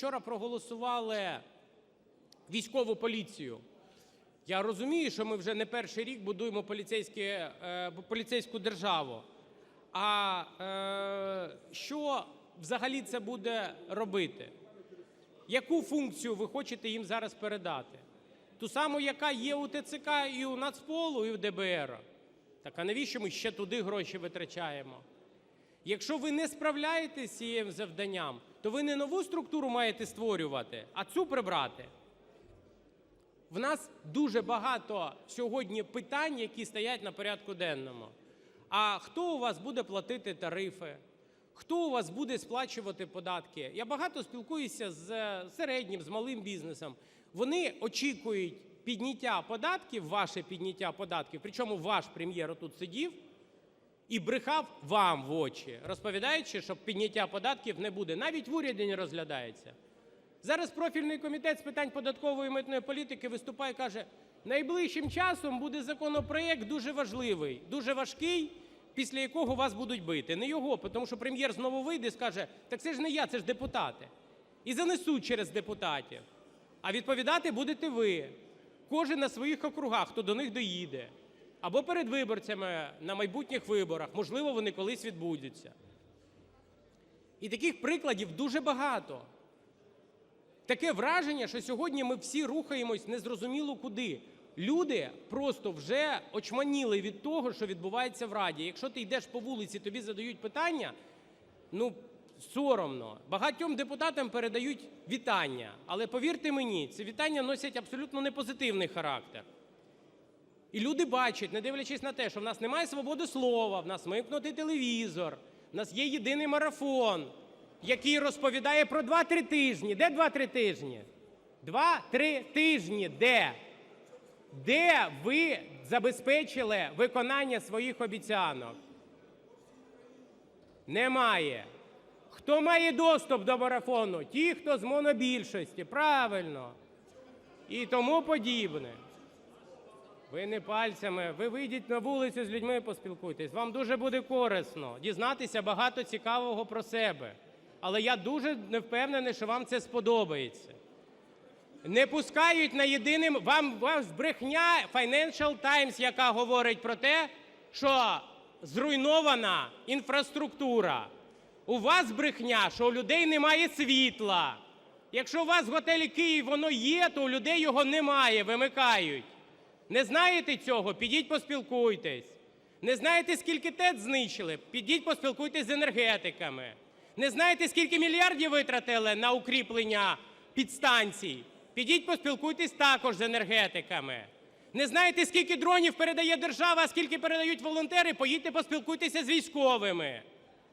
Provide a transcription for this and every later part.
вчора проголосували військову поліцію. Я розумію, що ми вже не перший рік будуємо е, поліцейську державу. А е, що взагалі це буде робити? Яку функцію ви хочете їм зараз передати? Ту саму, яка є у ТЦК і у Нацполу, і у ДБР. Так а навіщо ми ще туди гроші витрачаємо? Якщо ви не справляєтеся з цим завданням, то ви не нову структуру маєте створювати, а цю прибрати. В нас дуже багато сьогодні питань, які стоять на порядку денному. А хто у вас буде платити тарифи? Хто у вас буде сплачувати податки? Я багато спілкуюся з середнім, з малим бізнесом. Вони очікують підняття податків, ваше підняття податків, причому ваш прем'єр отут сидів і брехав вам в очі, розповідаючи, що підняття податків не буде. Навіть в уряді не розглядається. Зараз профільний комітет з питань податкової і митної політики виступає і каже, найближчим часом буде законопроект дуже важливий, дуже важкий, після якого вас будуть бити. Не його, тому що прем'єр знову вийде і скаже, так це ж не я, це ж депутати. І занесуть через депутатів. А відповідати будете ви. Кожен на своїх округах, хто до них доїде. Або перед виборцями на майбутніх виборах. Можливо, вони колись відбудуться. І таких прикладів дуже багато. Таке враження, що сьогодні ми всі рухаємось незрозуміло куди. Люди просто вже очманіли від того, що відбувається в Раді. Якщо ти йдеш по вулиці, тобі задають питання, ну соромно. Багатьом депутатам передають вітання. Але повірте мені, ці вітання носять абсолютно непозитивний характер. І люди бачать, не дивлячись на те, що в нас немає свободи слова, в нас вимкнутий телевізор, в нас є єдиний марафон, який розповідає про 2-3 тижні. Де 2-3 тижні? 2-3 тижні. Де? Де ви забезпечили виконання своїх обіцянок? Немає. Хто має доступ до марафону? Ті, хто з монобільшості. Правильно. І тому подібне. Ви не пальцями, ви вийдіть на вулицю з людьми, поспілкуйтесь. Вам дуже буде корисно дізнатися багато цікавого про себе. Але я дуже не впевнений, що вам це сподобається. Не пускають на єдиним. Вам вас брехня Financial Times, яка говорить про те, що зруйнована інфраструктура. У вас брехня, що у людей немає світла. Якщо у вас в готелі Київ воно є, то у людей його немає, вимикають. Не знаєте цього? Підіть поспілкуйтесь. Не знаєте, скільки ТЕЦ знищили? Підіть поспілкуйтесь з енергетиками. Не знаєте, скільки мільярдів витратили на укріплення підстанцій? Підіть поспілкуйтесь також з енергетиками. Не знаєте, скільки дронів передає держава, а скільки передають волонтери? Поїдьте поспілкуйтеся з військовими.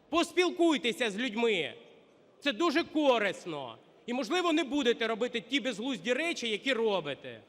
Поспілкуйтеся з людьми. Це дуже корисно. І, можливо, не будете робити ті безглузді речі, які робите.